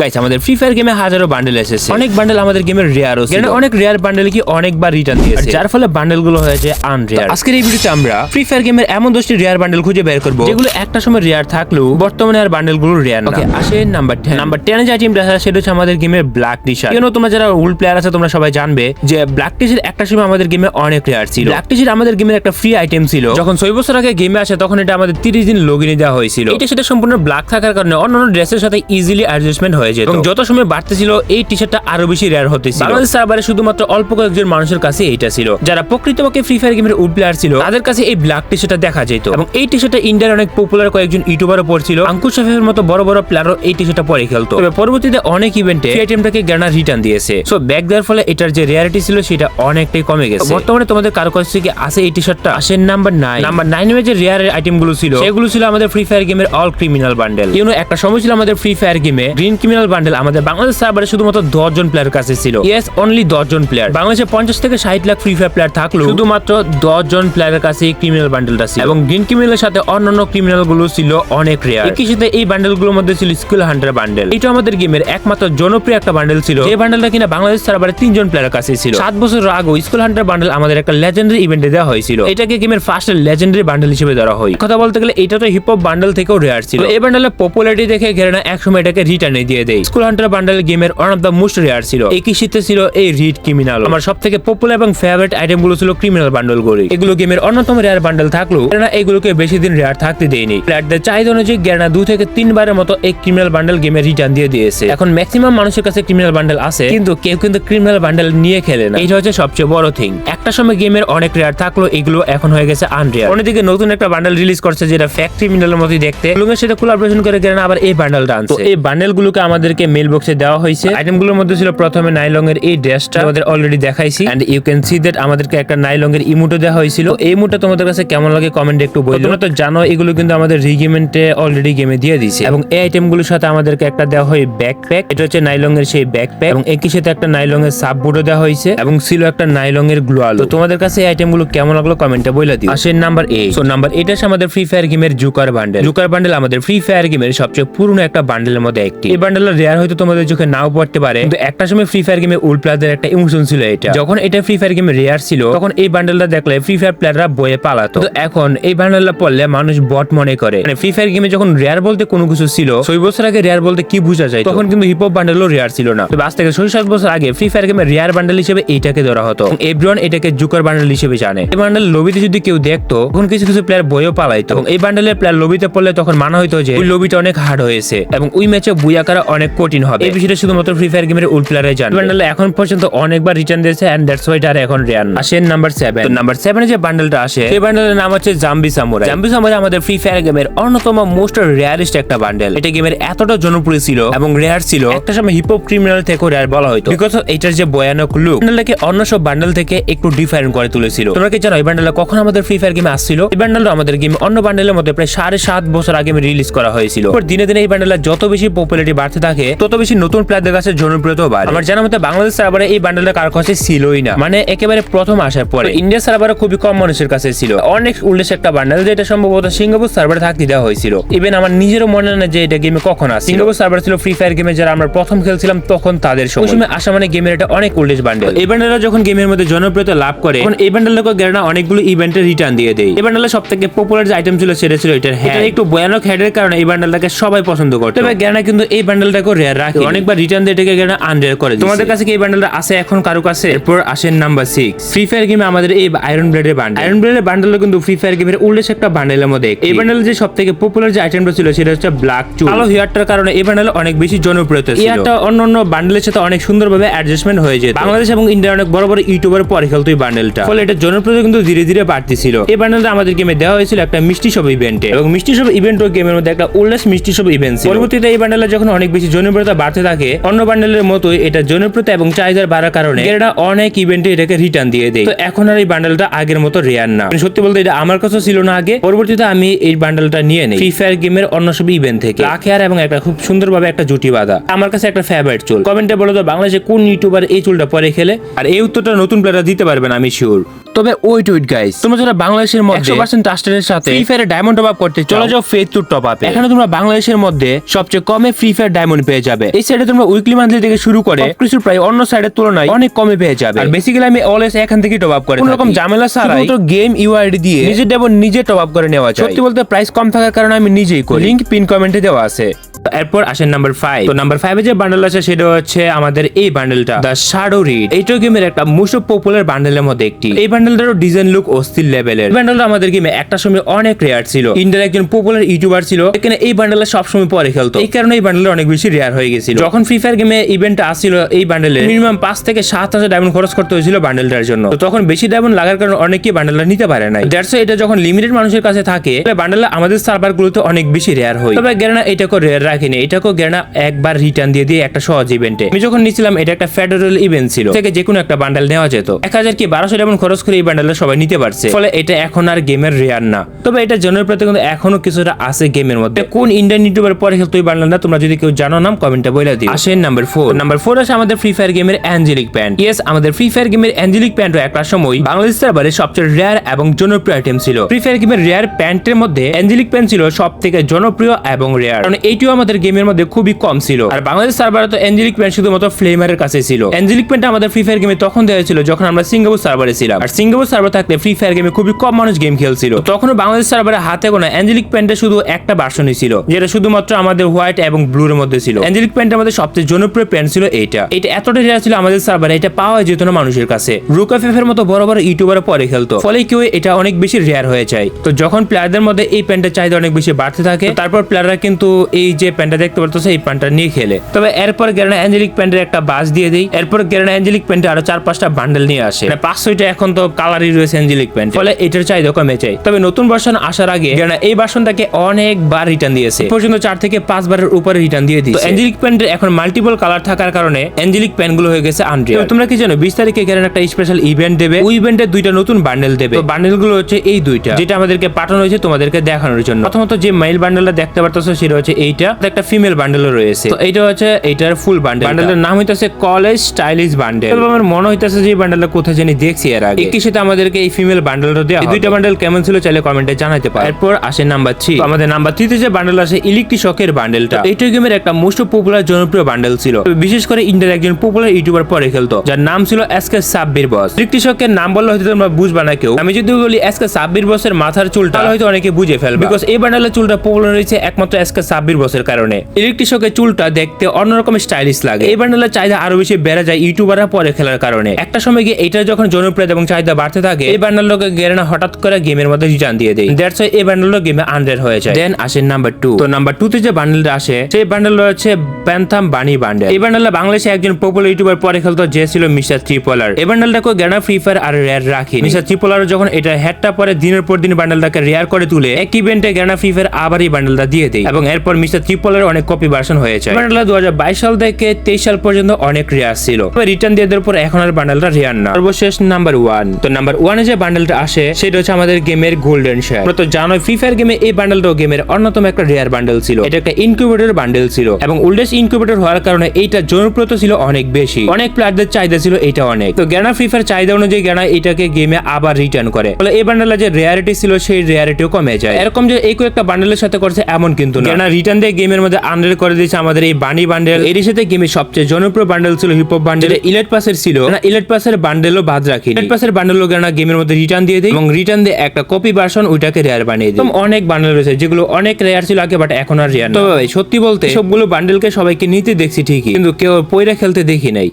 Guys আমাদের free fire গেমে হাজারো বান্ডেল এসেছে। অনেক বান্ডেল আমাদের গেমের রেয়ারও ছিল। অনেক রেয়ার বান্ডেল কি অনেকবার রিটার্ন দিয়েছে। আর যার ফলে বান্ডেলগুলো হয়েছে আনরেয়ার আজকের এই ভিডিওতে আমরা ফ্রি ফায়ার গেমের এমন দশটি রেয়ার বান্ডেল খুঁজে বের করব। যেগুলো একটা সময় রেয়ার থাকলেও বর্তমানে আর বান্ডেলগুলো রেয়ার না। আসে নাম্বার টেন নাম্বার টেনে যে টিমটা আছে সেটা হচ্ছে আমাদের গেমের ব্ল্যাক টি শার্ট কেন তোমরা যারা উল প্লেয়ার আছে তোমরা সবাই জানবে যে ব্ল্যাক টি শার্ট একটা সময় আমাদের গেমে অনেক রেয়ার ছিল। ব্ল্যাক টি শার্ট আমাদের গেমের একটা ফ্রি আইটেম ছিল। যখন ছয় বছর আগে গেমে আসে তখন এটা আমাদের তিরিশ দিন লগিনে দেওয়া হয়েছিল। এটা সেটা সম্পূর্ণ ব্ল্যাক থাকার কারণে অন্যান্য ড্রেসের সাথে ইজিলি অ্যাডজাস্টমেন্ট হয়ে যেত। এবং যত সময় বাড়তেছিল এই টি শার্টটা আরও বেশি রেয়ার হতেছিল বাংলাদেশ সার্ভারে শুধুমাত্র অল্প কয়েকজন মানুষের কাছে এইটা ছিল। যারা প্রকৃতপক্ষে ফ্রি ফায়ার গেমের উড প্লেয়ার ছিল তাদের কাছে এই ব্ল্যাক টি শার্টটা দেখা যেত। এবং এই টি শার্টটা ইন্ডিয়ার অনেক পপুলার কয়েকজন ইউটিউবারও পড়ছিল। আঙ্কুশ শাফের মতো বড় বড় প্লেয়ারও এই টি শার্টটা পরে খেলতো। তবে পরবর্তীতে অনেক ইভেন্টে এই আইটেমটাকে গ্যানা রিটার্ন দিয়েছে। সো ব্যাক দেওয়ার ফলে এটার যে রিয়ালিটি ছিল সেটা অনেকটাই কমে গেছে। বর্তমানে তোমাদের কারও কাছ থেকে আছে এই টি শার্টটা আসেন নাম্বার নাইন নাম্বার নাইন যে রেয়ার আইটেমগুলো ছিল সেগুলো ছিল আমাদের ফ্রি ফায়ার গেমের all criminal bundle you know একটা সময় ছিল আমাদের ফ্রি ফায়ার গেমে গ্রিন ক্রিমিনাল বান্ডেল আমাদের বাংলাদেশ সার্ভারে শুধুমাত্র দশ জন প্লেয়ার কাছে ছিল। ইয়েস অনলি দশ জন প্লেয়ার বাংলাদেশে পঞ্চাশ থেকে ষাট লাখ ফ্রি ফায়ার প্লেয়ার থাকল শুধুমাত্র দশ জন প্লেয়ারের কাছে ক্রিমিনাল বান্ডেলটা ছিল। এবং গ্রিন ক্রিমিনালের সাথে অন্যান্য ক্রিমিনালগুলো ছিল অনেক রেয়ার একই সাথে এই বান্ডেলগুলোর মধ্যে ছিল স্কুল হান্টার বান্ডেল এটা আমাদের গেমের একমাত্র জনপ্রিয় একটা বান্ডেল ছিল। এই বান্ডেলটা কিনা বাংলাদেশ সার্ভারে তিনজন প্লেয়ার কাছে ছিল। সাত বছর আগে স্কুল হান্টার বান্ডেল আমাদের একটা লেজেন্ডারি ইভেন্টে দেওয়া হয়েছিল। এটাকে গেমের ফার্স্ট লেজেন্ডারি বান্ডেল হিসেবে ধরা হয়। কথা বলতে গেলে এটা তো হিপ হপ বান্ডেল থেকেও রেয়ার ছিল। এই বান্ডেলের পপুলারিটি দেখে ঘেরেনা একসময় এটাকে রিটার্নে দিয়ে দেয় স্কুল হান্টার বান্ডেল গেমের one of the most rare ছিল। একই শীতে ছিল এই রিড ক্রিমিনাল আমার সব থেকে পপুলার এবং ফেভারিট আইটেমগুলো ছিল ক্রিমিনাল বান্ডেল গুলি এগুলো গেমের অন্যতম রেয়ার বান্ডেল থাকলেও গেরেনা এগুলোকে বেশি দিন রেয়ার থাকতে দেয়নি। প্লেয়ারদের চাহিদা অনুযায়ী গেরেনা দু থেকে তিনবারের মতো এই ক্রিমিনাল বান্ডেল গেমে রিটার্ন দিয়ে দিয়েছে। এখন ম্যাক্সিমাম মানুষের কাছে ক্রিমিনাল বান্ডেল আছে, কিন্তু কেউ কিন্তু ক্রিমিনাল বান্ডেল নিয়ে খেলে না। এটা হচ্ছে সবচেয়ে বড় থিং একটা সময় গেমের অনেক রেয়ার থাকল এগুলো এখন হয়ে গেছে আনরেয়ার অন্যদিকে নতুন একটা বান্ডেল রিলিজ করছে যেটা ফ্যাক্ট ক্রিমিনালের মতোই দেখতে। লুমের সাথে কোলাবোরেশন করে গেলেন আবার এই বান্ডেলটা আনছে। এই বান্ডেল গুলোকে আমাদেরকে মেল বক্সে দেওয়া হয়েছে। আইটেমগুলোর মধ্যে ছিল প্রথমে নাইলং এর এই ড্রেসটা আমাদের অলরেডি দেখাইছি। And you can see that আমাদেরকে একটা নাইলং এর ইমোটো দেওয়া হয়েছিল। এই ইমোটো তোমাদের কাছে কেমন লাগে কমেন্টে একটু বলবে। তোমরা তো জানো, এগুলো কিন্তু আমাদের রিগিমেন্টে অলরেডি গেমে দিয়ে দিয়েছে। এবং এই আইটেমগুলোর সাথে আমাদেরকে একটা দেওয়া হয় ব্যাকপ্যাক এটা হচ্ছে নাইলং এর সেই ব্যাকপ্যাক এবং একই সাথে একটা নাইলং এর সাব বুটও দেওয়া হয়েছে। এবং ছিল একটা নাইলং এর গ্লোয়াল তো তোমাদের কাছে এই আইটেমগুলো কেমন লাগল কমেন্টে বলে দিও। আসেন number eight so number eight আছে আমাদের ফ্রি ফায়ার গেমের জুকার বান্ডেল জুকার বান্ডেল আমাদের ফ্রি ফায়ার গেমের সবচেয়ে পুরনো একটা বান্ডেলের মধ্যে একটি। এই বান্ডেলের রেয়ার হয়তো তোমাদের চোখে নাও পড়তে পারে। কিন্তু একটা সময় ফ্রি ফায়ার গেমে উল প্লেয়ারদের একটা ইমোশন ছিল এটা। যখন এটা ফ্রি ফায়ার গেমে রেয়ার ছিল, তখন এই বান্ডেলটা দেখলে ফ্রি ফায়ার প্লেয়াররা বয়ে পালাতো। এখন এই বান্ডেলটা পড়লে মানুষ বট মনে করে। মানে ফ্রি ফায়ার গেমে যখন রেয়ার বলতে কোনো কিছু ছিল, ছয় বছর আগে রেয়ার বলতে কি বোঝা যায়? তখন কিন্তু হিপ হপ বান্ডেলও রেয়ার ছিল না। তবে আজ থেকে ছয় সাত বছর আগে ফ্রি ফায়ার গেমে রেয়ার বান্ডেল হিসেবে এইটাকে ধরা হতো। এভরিওয়ান এটাকে জুকার বান্ডেল হিসেবে জানে। এই বান্ডেল লবিতে যদি কেউ দেখতো, তখন কিছু কিছু প্লেয়ার বইও পালাইতো। এই বান্ডেলের প্লেয়ার লবিতে পড়লে তখন মানা হইতো যে, ওই লবিটা অনেক হার্ড হয়েছে। এবং ওই ম্যাচে বুয়া করা অনেক কঠিন হবে। এই বিষয়টা শুধুমাত্র ফ্রি ফায়ার গেমের উল প্লেয়ারে জানে। বান্ডেল এখন পর্যন্ত অনেকবার রিটার্ন দিয়েছে এন্ড দ্যাটস ওয়াই এটা এখন রেয়ার আসেন নাম্বার সেভেন নাম্বার সেভেনে যে বান্ডেলটা আসে সেই বান্ডেলের নাম হচ্ছে জাম্বি সামুরাই জাম্বি সামুরাই আমাদের ফ্রি ফায়ার গেমের অন্যতম মোস্ট রেয়ারিস্ট একটা বান্ডেল এটা গেমের এতটা জনপ্রিয় ছিল এবং রেয়ার ছিল। একটা সময় হিপ হপ ক্রিমিনাল থেকেও রেয়ার বলা হতো বিকজ এটার যে ভয়ানক লুক বান্ডেলটাকে অন্য সব বান্ডেল থেকে একটু ডিফারেন্ট করে তুলেছিল। তোমরা কি জানো এই বান্ডেলটা কখন আমাদের ফ্রি ফায়ার গেমে আসছিল? এই বান্ডেলটা আমাদের গেম অন্য বান্ডেলের মধ্যে প্রায় সাড়ে সাত বছর আগে রিলিজ করা হয়েছিল। দিনে দিনে এই বান্ডেলের যত বেশি পপুলারিটি বাড়তে থাকে তত বেশি নতুন প্লেয়ারদের কাছে জনপ্রিয়তাও বাড়ে। আমার জানা মতে বাংলাদেশ সার্ভারে এই বান্ডেলটা কার কাছে ছিলই না। মানে একেবারে প্রথম আসার পরে। ইন্ডিয়া সার্ভারে খুবই কম মানুষের কাছে ছিল। অনেক উল্লেখ একটা বান্ডেল যেটা সম্ভবত সিঙ্গাপুর সার্ভারে থাকতে দেওয়া হয়েছিল। ইভেন আমার নিজেরও মনে হয় না যে এটা গেমে কখন আসে সিঙ্গাপুর সার্ভার ছিল ফ্রি ফায়ার গেমে যারা আমরা প্রথম খেলছিলাম তখন তাদের সময়। সময় আসা মানে গেমের এটা অনেক উল্লেখ বান্ডেল এই বান্ডেলটা যখন গেমের মধ্যে জনপ্রিয়তা লাভ করে তখন এই বান্ডেলটাকে গেরানা অনেকগুলো ইভেন্টে রিটার্ন দিয়ে দেয়। এই বান্ডেলের সব থেকে পপুলার যে আইটেম ছিল সেটা ছিল এটার হ্যাঁ একটু ভয়ানক হেডের কারণে এই বান্ডেলটাকে সবাই পছন্দ করতো। তবে গেরানা কিন্তু এই বান্ডেলটাকে রেয়ার রাখে। অনেকবার রিটার্ন দিয়ে এটাকে আনরেয়ার করে তোমাদের কাছে কি এই বান্ডেলটা আছে এখন? কারও কাছে? এরপর আসেন নাম্বার সিক্স ফ্রি ফায়ার গেমে আমাদের এই আয়রন ব্লেডের বান্ডেল আয়রন ব্লেডের বান্ডেলটা কিন্তু ফ্রি ফায়ার গেমের উল্লেখ একটা বান্ডেলের মধ্যে। এই বান্ডেল যে সব থেকে পপুলার যে আইটেমটা ছিল সেটা হচ্ছে ব্ল্যাক চুল কালো হেয়ারটার কারণে এই বান্ডেল অনেক বেশি জনপ্রিয়তা ছিল। হেয়ারটা অন্য অন্য বান্ডেলের সাথে অনেক সুন্দরভাবে অ্যাডজাস্টমেন্ট হয়ে যেত। বাংলাদেশ এবং ইন্ডিয়ার অনেক বড় বড় ইউটিউবার পরে খেলতো এই বান্ডেলটা ফলে এটা জনপ্রিয়তা কিন্তু ধীরে ধীরে বাড়তেছিল এই বান্ডেলটা আমাদের গেমে দেওয়া হয়েছিল একটা মিষ্টি সব ইভেন্টে এবং মিষ্টি সব ইভেন্ট ও গেমের মধ্যে একটা উল্লেস মিষ্টি সব ইভেন্ট পরবর্তীতে এই বান্ডেলের যখন অনেক বেশি জনপ্রিয়তা বাড়তে থাকে অন্য বান্ডেলের মতোই এটা জনপ্রিয়তা এবং চাহিদার বাড়ার কারণে এটা অনেক ইভেন্টে এটাকে রিটার্ন দিয়ে দেয়। তো এখন আর এই বান্ডেলটা আগের মতো রেয়ার না। মানে সত্যি বলতে এটা আমার কাছে ছিল না আগে পরবর্তীতে আমি এই বান্ডেলটা নিয়ে নেই। ফ্রি ফায়ার গেমের অন্য সব ইভেন্ট থেকে। হেয়ার এবং একটা খুব সুন্দরভাবে একটা জুটি বাঁধা। আমার কাছে একটা ফেভারিট চুল। কমেন্টে বলো তো বাংলাদেশে কোন ইউটিউবার এই চুলটা পরে খেলে? আর এই উত্তরটা নতুন প্লেয়াররা দিতে পারবেন আমি শিওর তবে ওয়েট ওয়েট গাইস তোমরা যারা বাংলাদেশের মধ্যে 100% ট্রাস্টের সাথে ফ্রি ফায়ারে ডায়মন্ড টপ আপ করতে চলে যাও ফেথ টু টপ আপে এখানে তোমরা বাংলাদেশের মধ্যে সবচেয়ে কমে ফ্রি ফায়ার ডায়মন্ড পেয়ে যাবে। এই সাইডে তোমরা উইকলি মান্থলি থেকে শুরু করে কিছু প্রায় অন্য সাইডের তুলনায় অনেক কমে পেয়ে যাবে। আর বেসিক্যালি আমি অলওয়েজ এখান থেকে টপ আপ করে কোনো রকম ঝামেলা ছাড়াই গেম ইউআইডি দিয়ে নিজের ডেমন নিজে টপ আপ করে নেওয়া যায়। সত্যি বলতে প্রাইস কম থাকার কারণে আমি নিজেই করি। লিংক পিন কমেন্টে দেওয়া আছে। এরপর আসেন নাম্বার ফাইভ তো নাম্বার ফাইভে যে বান্ডেল আছে সেটা হচ্ছে আমাদের এই বান্ডেলটা দ্য শাডো রিড এইটাও গেমের একটা মোস্ট পপুলার বান্ডেলের মধ্যে একটি। এই বান্ডেলটারও ডিজাইন লুক অস্থির লেভেলের বান্ডেলটা আমাদের গেমে একটা সময় অনেক রেয়ার ছিল। ইন্ডিয়ার একজন পপুলার ইউটিউবার ছিল। এখানে এই বান্ডেলটা সবসময় পরে খেলতো। এই কারণে এই বান্ডেল অনেক বেশি রেয়ার হয়ে গেছিল। যখন ফ্রি ফায়ার গেমে ইভেন্ট আসছিল এই বান্ডেলে মিনিমাম পাঁচ থেকে সাত হাজার ডায়মন্ড খরচ করতে হয়েছিল বান্ডেলটার জন্য। তো তখন বেশি ডায়মন্ড লাগার কারণে অনেকেই বান্ডেলটা নিতে পারে নাই। দ্যাটস এটা যখন লিমিটেড মানুষের কাছে থাকে বান্ডেলটা আমাদের সার্ভার গুলোতে অনেক বেশি রেয়ার হয়। তবে গেরানা এটাকে রেয়ার রাখিনি। এটাকে গেরানা একবার রিটার্ন দিয়ে দিয়ে একটা সহজ ইভেন্টে আমি যখন নিছিলাম, এটা একটা ফেডারেল ইভেন্ট ছিল। থেকে যে কোনো একটা বান্ডেল নেওয়া যেত। এক হাজার কি বারোশো ডায়মন্ড খরচ করে এই বান্ডেলটা সবাই নিতে পারছে। ফলে এটা এখন আর গেমের রেয়ার না। তবে এটা জনপ্রিয়তা কিন্তু এখনও কিছুটা আছে গেমের মধ্যে। কোন ইন্ডিয়ান ইউটিউবার পরে খেলতো এই বান্ডেলটা তোমরা যদি কেউ জানো নাম? কমেন্টে বলে দিও। আসেন নাম্বার ফোর নাম্বার ফোর আছে আমাদের ফ্রি ফায়ার গেমের অ্যাঞ্জেলিক প্যান্ট ইয়েস আমাদের ফ্রি ফায়ার গেমের অ্যাঞ্জেলিক প্যান্টও একটা সময় বাংলাদেশ সার্ভারে সবচেয়ে রেয়ার এবং জনপ্রিয় আইটেম ছিল। ফ্রি ফায়ার গেমের রেয়ার প্যান্টের মধ্যে অ্যাঞ্জেলিক প্যান্ট ছিল সব থেকে জনপ্রিয় এবং রেয়ার কারণ এইটিও আমাদের গেমের মধ্যে খুবই কম ছিল। আর বাংলাদেশ সার্ভারে তো অ্যাঞ্জেলিক প্যান্ট শুধুমাত্র ফ্লেমারের কাছে ছিল। অ্যাঞ্জেলিক প্যান্ট আমাদের ফ্রি ফায়ার গেমে তখন দেওয়া ছিল যখন আমরা সিঙ্গাপুর সার্ভারে ছিলাম। আর সিঙ্গাপুর সার্ভার থাকলে ফ্রি ফায়ার গেমে খুবই কম মানুষ গেম খেলছিল। তখনও বাংলাদেশ সার্ভারে হাতে গোনা অ্যাঞ্জেলিক প্যান্টের শুধু একটা ভার্সনই ছিল। যেটা শুধুমাত্র আমাদের হোয়াইট এবং ব্লুর মধ্যে ছিল। অ্যাঞ্জেলিক প্যান্টের মধ্যে সবচেয়ে জনপ্রিয় প্যান্ট ছিল এইটা। এটা এতটা রেয়ার ছিল আমাদের সার্ভারে এটা পাওয়া যেত না মানুষের কাছে। রুকাফেফ এর মতো বড় বড় ইউটিউবার পরে খেলতো। ফলে কেউ এটা অনেক বেশি রেয়ার হয়ে যায়। তো যখন প্লেয়ারদের মধ্যে এই প্যান্টের চাহিদা অনেক বেশি বাড়তে থাকে তারপর প্লেয়াররা কিন্তু এই যে প্যান্টটা দেখতে পারতেছে এই প্যান্টটা নিয়ে খেলে। তবে এরপর গেরানা অ্যাঞ্জেলিক প্যান্টের একটা বাস দিয়ে দেয় এরপর গেরানা অ্যাঞ্জেলিক প্যান্টে আরও চার পাঁচটা বান্ডেল নিয়ে আসে। মানে পাঁচ ছয়টা এখন তো কালারই রয়েছে অ্যাঞ্জেলিক প্যান্ট ফলে এটার চাহিদা কমে যায়। তবে নতুন ভার্সন আসার আগে গেরানা এই ভার্সনটাকে অনেকবার রিটার্ন দিয়েছে। পর্যন্ত চার থেকে পাঁচ বারের উপরে রিটার্ন দিয়ে দিয়েছে। অ্যাঞ্জেলিক প্যান্টের এখন মাল্টিপল কালার থাকার কারণে অ্যাঞ্জেলিক প্যান্টগুলো হয়ে গেছে আনরিয়াল তোমরা কি জানো বিশ তারিখে গেরানা একটা স্পেশাল ইভেন্ট দেবে। ওই ইভেন্টে দুইটা নতুন বান্ডেল দেবে। তো বান্ডেলগুলো হচ্ছে এই দুইটা। যেটা আমাদেরকে পাঠানো হয়েছে তোমাদেরকে দেখানোর জন্য। প্রথমত যে মেল বান্ডেলটা দেখতে পারতেছো সেটা হচ্ছে এইটা। একটা ফিমেল বান্ডেলও রয়েছে। তো এইটা হচ্ছে এইটার ফুল বান্ডেল বান্ডেলের নাম হইতাছে কলেজ স্টাইলিশ বান্ডেল আমার মনে হইতাছে যে বান্ডেলটা কোথায় জানি দেখছি এর আগে। একই সাথে আমাদেরকে এই ফিমেল বান্ডেলটা দেওয়া এই দুইটা বান্ডেল কেমন ছিল চাইলে কমেন্টে জানাতে পারো। এরপর আসে নাম্বার থ্রি আমাদের নাম্বার থ্রিতে যে বান্ডেল আছে ইলেকট্রিক শকের বান্ডেলটা এইটা গেমের একটা মোস্ট পপুলার জনপ্রিয় বান্ডেল ছিল। বিশেষ করে ইন্ডিয়ার একজন পপুলার ইউটিউবার পরে খেলতো, যার নাম ছিল এসকে সাব্বির বস শকের নাম বললে হয়তো তোমরা বুঝবা না কেউ। আমি যদি বলি এসকে সাব্বির বসের মাথার চুলটা হয়তো অনেকে বুঝে ফেলবে। বিকজ এই বান্ডেলের চুলটা পপুলার হয়েছে একমাত্র এসকে সাব্বির বসের কারণে। ইলেকট্রিক শকের চুলটা দেখতে অন্যরকম স্টাইলিশ লাগে। এই বান্ডেলের চাহিদা আরও বেশি বেড়ে যায় ইউটিউবাররা পরে খেলার কারণে। একটা সময় গিয়ে এটা যখন জনপ্রিয়তা এবং চাহিদা বাড়তে থাকে, এই বান্ডেল বান্ডেলটাকে গেরেনা হঠাৎ করে গেমের মধ্যে রিটার্ন দিয়ে দেয়। দ্যাটস এই বান্ডেলটা গেমে আন্ডার হয়ে যায়। দেন আসে নাম্বার টু তো নাম্বার টু তে যে বান্ডেলটা আসে, সেই বান্ডেল হচ্ছে প্যান্থাম বানি বান্ডেল এই বান্ডেলটা বাংলাদেশে একজন পপুলার ইউটিউবার পরে খেলতো, যে ছিল মিস্টার ত্রিপোলার এই বান্ডেলটাকে গেনা ফ্রি ফায়ার আর রেয়ার রাখি মিস্টার ত্রিপোলার যখন এটা হেডটা পরে, দিনের পর দিন বান্ডেলটাকে রেয়ার করে তুলে এক ইভেন্টে গেনা ফ্রি ফায়ার আবার এই বান্ডেলটা দিয়ে দেয়। এবং এরপর মিস্টার ত্রিপোলার অনেক কপি ভার্সন হয়েছে। বান্ডেলটা দু সাল থেকে তেইশ সাল পর্যন্ত অনেক রেয়ার ছিল। রিটার্ন দিয়ে দেওয়ার পর এখন আর বান্ডেলটা রেয়ার না। সর্বশেষ নাম্বার ওয়ান তো নাম্বার ওয়ানে যে বান্ডেলটা আসে, সেটা হচ্ছে আমাদের গেমের গোল্ডেন শেয়ার তো জানো ফ্রি ফায়ার গেমে এই বান্ডেলটাও গেমের অন্যতম একটা রেয়ার বান্ডেল ছিল। এটা একটা ইনকিউবেটর বান্ডেল ছিল। এবং ওল্ডেস্ট ইনকিউবেটর হওয়ার কারণে এইটা জনপ্রিয়তা ছিল অনেক বেশি। অনেক প্লেয়ারদের চাহিদা ছিল এটা অনেক। তো গ্যানা ফ্রি ফায়ার চাহিদা অনুযায়ী গ্যানা এটাকে গেমে আবার রিটার্ন করে। ফলে এই বান্ডেলের যে রেয়ারিটি ছিল, সেই রেয়ারিটিও কমে যায়। এরকম যে এই একটা বান্ডেলের সাথে করছে এমন কিন্তু না। গ্যানা রিটার্ন দিয়ে গেমের মধ্যে আন্ডার করে দিয়েছে আমাদের এই বানি বান্ডেল এর সাথে গেমের সবচেয়ে জনপ্রিয় বান্ডেল ছিল হিপ হপ বান্ডেল ইলেট পাসের ছিল। না ইলেট পাসের বান্ডেলও বাদ রাখি ইলেট পাসের বান্ডেলও গ্যানা গেমের মধ্যে রিটার্ন দিয়ে দেয়। এবং রিটার্ন দিয়ে একটা কপি ভার্সন ওইটাকে রেয়ার বানিয়ে দেয়। অনেক বান্ডেল রয়েছে, যেগুলো অনেক রেয়ার ছিল আগে বাট এখন আর রেয়ার তো সত্যি বলতে সবগুলো বান্ডেলকে সবাইকে নিতে দেখছি ঠিকই কিন্তু কেউ পয়রা খেলতে দেখি নাই।